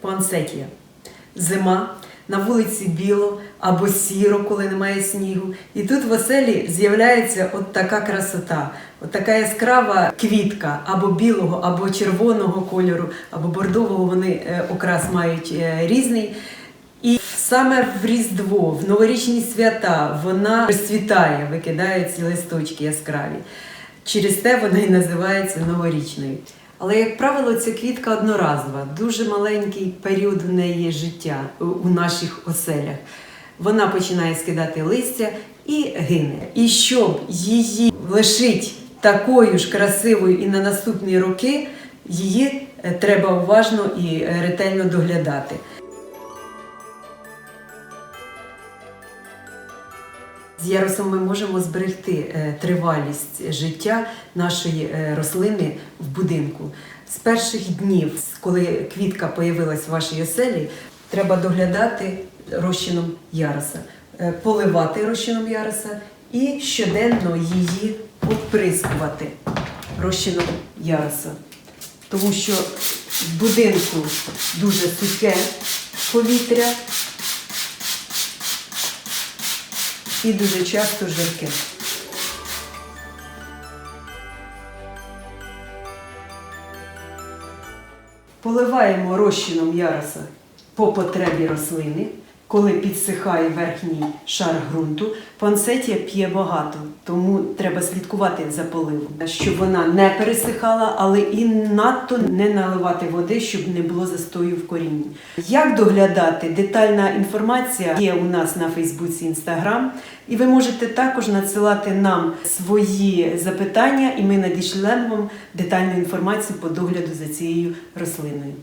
Пуансетія. Зима, на вулиці біло або сіро, коли немає снігу. І тут в оселі з'являється от така красота, от така яскрава квітка або білого, або червоного кольору, або бордового. Вони е, окрас мають е, різний. І саме в Різдво, в новорічні свята вона розцвітає, викидає ці листочки яскраві. Через те вона і називається новорічною. Але, як правило, ця квітка одноразова, дуже маленький період в неї життя у- наших оселях. Вона починає скидати листя і гине. І щоб її лишити такою ж красивою і на наступні роки, її е, треба уважно і е, ретельно доглядати. З ярусом ми можемо зберегти е, тривалість життя нашої е, рослини в будинку. З перших днів, коли квітка появилась в вашій оселі, треба доглядати розчином яруса, е, поливати розчином яруса і щоденно її оприскувати розчином яруса. Тому що в будинку дуже сухе повітря, і дуже часто жирки. Поливаємо розчином яроса по потребі рослини. Коли підсихає верхній шар ґрунту, пансетія п'є багато, тому треба слідкувати за поливом, щоб вона не пересихала, але і надто не наливати води, щоб не було застою в корінні. Як доглядати? Детальна інформація є у нас на Фейсбуці, Інстаграм, і ви можете також надсилати нам свої запитання, і ми надішлемо вам детальну інформацію по догляду за цією рослиною.